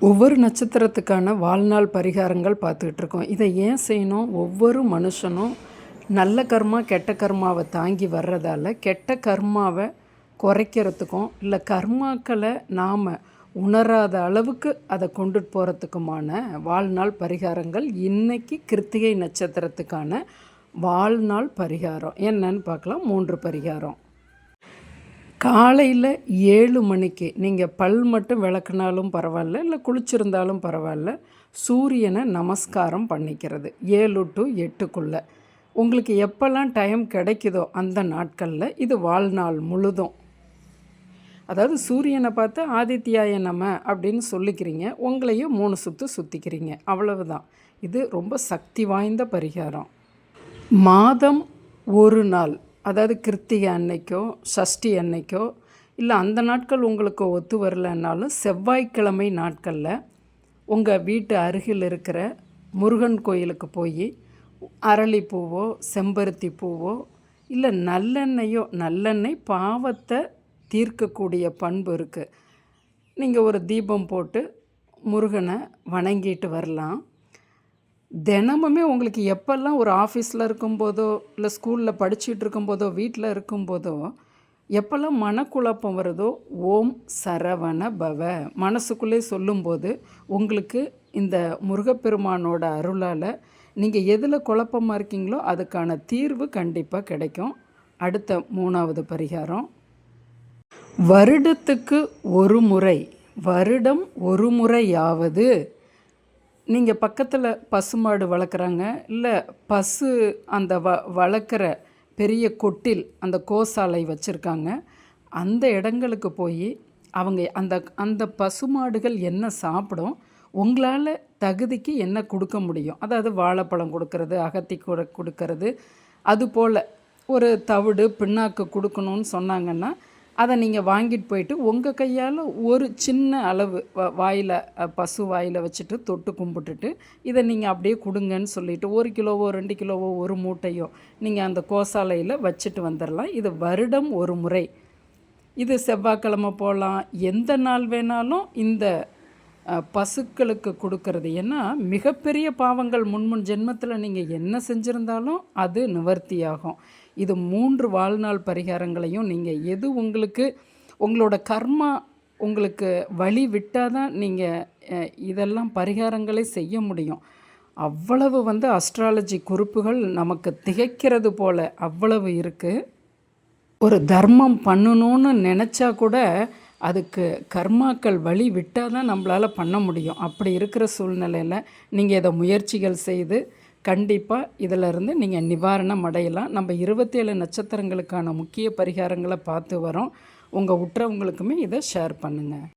ஒவ்வொரு நட்சத்திரத்துக்கான வாழ்நாள் பரிகாரங்கள் பார்த்துக்கிட்டு இருக்கோம். இதை ஏன் செய்யணும்? ஒவ்வொரு மனுஷனும் நல்ல கர்மா கெட்ட கர்மாவை தாங்கி வர்றதால கெட்ட கர்மாவை குறைக்கிறதுக்கும் இல்லை கர்மாக்களை நாம் உணராத அளவுக்கு அதை கொண்டுட்டு போகிறதுக்குமான வாழ்நாள் பரிகாரங்கள் இன்றைக்கி கிருத்திகை நட்சத்திரத்துக்கான வாழ்நாள் பரிகாரம். என்னன்னு பார்க்கலாம். மூன்று பரிகாரம். காலையில் ஏழு மணிக்கு நீங்கள் பல் மட்டும் விளக்குனாலும் பரவாயில்ல இல்லை குளிச்சிருந்தாலும் பரவாயில்ல சூரியனை நமஸ்காரம் பண்ணிக்கிறது ஏழு டு எட்டுக்குள்ளே. உங்களுக்கு எப்போல்லாம் டைம் கிடைக்குதோ அந்த நாட்களில் இது வாழ்நாள் முழுதும். அதாவது சூரியனை பார்த்து ஆதித்யாய நம அப்படின்னு சொல்லிக்கிறீங்க உங்களையும் மூணு சுற்று சுற்றிக்கிறீங்க அவ்வளவுதான். இது ரொம்ப சக்தி வாய்ந்த பரிகாரம். மாதம் ஒரு நாள். அதாவது கிருத்திகை அன்னைக்கோ சஷ்டி அன்னைக்கோ இல்லை அந்த நாட்கள் உங்களுக்கு ஒத்து வரலைன்னாலும் செவ்வாய்க்கிழமை நாட்களில் உங்கள் வீட்டு அருகில் இருக்கிற முருகன் கோயிலுக்கு போய் அரளிப்பூவோ செம்பருத்தி பூவோ இல்லை நல்லெண்ணெயோ நல்லெண்ணெய் பாவத்தை தீர்க்கக்கூடிய பண்பு இருக்குது நீங்கள் ஒரு தீபம் போட்டு முருகனை வணங்கிட்டு வரலாம். தினமுமே உங்களுக்கு எப்போல்லாம் ஒரு ஆஃபீஸில் இருக்கும்போதோ இல்லை ஸ்கூலில் படிச்சுட்டு இருக்கும்போதோ வீட்டில் இருக்கும்போதோ எப்போல்லாம் மனக்குழப்பம் வருதோ ஓம் சரவண பவ. மனசுக்குள்ளே சொல்லும்போது உங்களுக்கு இந்த முருகப்பெருமானோட அருளால் நீங்கள் எதில் குழப்பமாக இருக்கீங்களோ அதுக்கான தீர்வு கண்டிப்பாக கிடைக்கும். அடுத்த மூணாவது பரிகாரம். வருடத்துக்கு ஒரு முறை வருடம் ஒரு முறையாவது நீங்கள் பக்கத்தில் பசுமாடு வளர்க்குறாங்க இல்லை பசு அந்த வ வளர்க்குற பெரிய கொட்டில் அந்த கோசாலை வச்சுருக்காங்க. அந்த இடங்களுக்கு போய் அவங்க அந்த அந்த பசுமாடுகள் என்ன சாப்பிடும் உங்களால் தகுதிக்கு என்ன கொடுக்க முடியும்? அதாவது வாழைப்பழம் கொடுக்கறது அகத்தி கொடுக்கறது அதுபோல் ஒரு தவிடு பிண்ணாக்கு கொடுக்கணுன்னு சொன்னாங்கன்னா அதை நீங்கள் வாங்கிட்டு போயிட்டு உங்கள் கையால் ஒரு சின்ன அளவு வாயில் பசு வாயில் வச்சுட்டு தொட்டு கும்பிட்டுட்டு இதை நீங்கள் அப்படியே கொடுங்கன்னு சொல்லிவிட்டு ஒரு கிலோவோ ரெண்டு கிலோவோ ஒரு மூட்டையோ நீங்கள் அந்த கோசாலையில் வச்சுட்டு வந்துடலாம் இது வருடம் ஒரு முறை. இது செவ்வாய்க்கிழமை போகலாம் எந்த நாள் வேணாலும் இந்த பசுக்களுக்கு கொடுக்கறது. ஏன்னா மிகப்பெரிய பாவங்கள் முன்முன் ஜென்மத்தில் நீங்கள் என்ன செஞ்சுருந்தாலும் அது நிவர்த்தியாகும். இது மூன்று வாழ்நாள் பரிகாரங்களையும் நீங்கள் எது உங்களுக்கு உங்களோட கர்மா உங்களுக்கு வழி விட்டால் தான் நீங்கள் இதெல்லாம் பரிகாரங்களை செய்ய முடியும். அவ்வளவு வந்து அஸ்ட்ராலஜி குறிப்புகள் நமக்கு திகைக்கிறது போல் அவ்வளவு இருக்குது ஒரு தர்மம் பண்ணணும்னு நினச்சா கூட அதுக்கு கர்மாக்கள் வழி விட்டால் தான் நம்மளால் பண்ண முடியும். அப்படி இருக்கிற சூழ்நிலையில் நீங்கள் இதை முயற்சிகள் செய்து கண்டிப்பாக இதிலிருந்து நீங்கள் நிவாரணம் அடையலாம். நம்ம இருபத்தேழு நட்சத்திரங்களுக்கான முக்கிய பரிகாரங்களை பார்த்து வரோம். உங்கள் உற்றவங்களுக்குமே இதை ஷேர் பண்ணுங்கள்